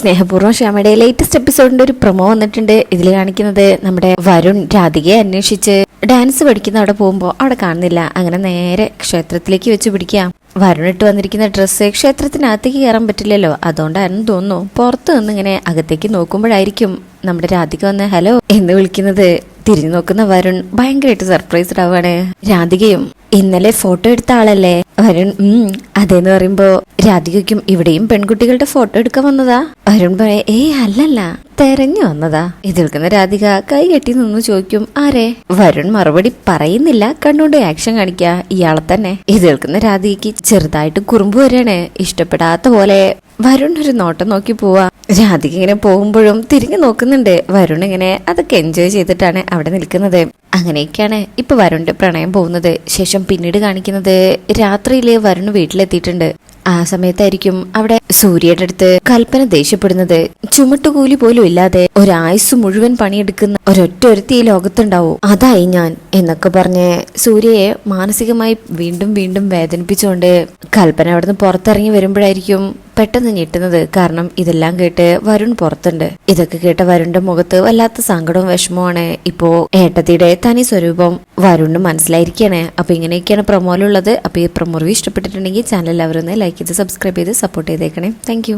സ്നേഹപൂർവം ശ്യാമയുടെ ലേറ്റസ്റ്റ് എപ്പിസോഡിന്റെ ഒരു പ്രൊമോ വന്നിട്ടുണ്ട്. ഇതിൽ കാണിക്കുന്നത് നമ്മുടെ വരുൺ രാധികയെ അന്വേഷിച്ച് ഡാൻസ് പഠിക്കുന്ന അവിടെ പോകുമ്പോൾ അവിടെ കാണുന്നില്ല. അങ്ങനെ നേരെ ക്ഷേത്രത്തിലേക്ക് വെച്ച് പിടിക്കാം വരുണിട്ട് വന്നിരിക്കുന്ന ഡ്രസ്സ് ക്ഷേത്രത്തിനകത്തേക്ക് കയറാൻ പറ്റില്ലല്ലോ. അതുകൊണ്ടായിരുന്നു തോന്നുന്നു പുറത്ത് നിന്ന് ഇങ്ങനെ അകത്തേക്ക് നോക്കുമ്പോഴായിരിക്കും നമ്മുടെ രാധിക വന്ന് ഹലോ എന്ന് വിളിക്കുന്നത്. തിരിഞ്ഞു നോക്കുന്ന വരുൺ ഭയങ്കരമായിട്ട് സർപ്രൈസ്ഡ് ആവാണ് രാധികയും ഇന്നലെ ഫോട്ടോ എടുത്ത ആളല്ലേ? വരുൺ ഉം അതേന്ന് പറയുമ്പോ രാധികയ്ക്കും ഇവിടെയും പെൺകുട്ടികളുടെ ഫോട്ടോ എടുക്കാൻ വന്നതാ. വരുൺ പറയാ ഏയ് അല്ലല്ല തെരഞ്ഞു വന്നതാ. ഇത് രാധിക കൈ കെട്ടി നിന്ന് ചോദിക്കും ആരെ? വരുൺ മറുപടി പറയുന്നില്ല കണ്ണുകൊണ്ട് ആക്ഷൻ കാണിക്ക ഇയാളെ തന്നെ. ഇത് രാധികക്ക് ചെറുതായിട്ട് കുറുമ്പ് വരാണ് ഇഷ്ടപ്പെടാത്ത പോലെ വരുൺ ഒരു നോട്ടം നോക്കി പോവാ. രാധിക ഇങ്ങനെ പോകുമ്പോഴും തിരിഞ്ഞു നോക്കുന്നുണ്ട്. വരുൺ ഇങ്ങനെ അതൊക്കെ എൻജോയ് ചെയ്തിട്ടാണ് അവിടെ നിൽക്കുന്നത്. അങ്ങനെയൊക്കെയാണ് ഇപ്പൊ വരുണിന്റെ പ്രണയം പോകുന്നത്. ശേഷം പിന്നീട് കാണിക്കുന്നത്. രാത്രിയിൽ വരുൺ വീട്ടിലെത്തിയിട്ടുണ്ട്. ആ സമയത്തായിരിക്കും അവിടെ സൂര്യയുടെ അടുത്ത് കൽപ്പന ദേഷ്യപ്പെടുന്നത്. ചുമട്ടുകൂലി പോലും ഇല്ലാതെ ഒരായുസ് മുഴുവൻ പണിയെടുക്കുന്ന ഒരൊറ്റ ഒരുത്തി ഈ ലോകത്തുണ്ടാവും? അതായി ഞാൻ എന്നൊക്കെ പറഞ്ഞ് സൂര്യയെ മാനസികമായി വീണ്ടും വീണ്ടും വേദനിപ്പിച്ചുകൊണ്ട് കൽപ്പന അവിടുന്ന് പുറത്തിറങ്ങി വരുമ്പോഴായിരിക്കും പെട്ടെന്ന് ഞെട്ടുന്നത് കാരണം ഇതെല്ലാം കേട്ട് വരുൺ പുറത്തുണ്ട്. ഇതൊക്കെ കേട്ട വരുണിന്റെ മുഖത്ത് വല്ലാത്ത സങ്കടവും വിഷമവുമാണ്. ഇപ്പോ ഏട്ടത്തിയുടെ തനി സ്വരൂപം വരുണിന് മനസ്സിലായിരിക്കുകയാണ് അപ്പൊ ഇങ്ങനെയൊക്കെയാണ് പ്രൊമോയിലുള്ളത് അപ്പൊ ഈ പ്രൊമോ ഇഷ്ടപ്പെട്ടിട്ടുണ്ടെങ്കിൽ ചാനൽ എല്ലാവരും ലൈക്ക് ചെയ്ത് സബ്സ്ക്രൈബ് ചെയ്ത് സപ്പോർട്ട് ചെയ്തേക്കണേ. താങ്ക്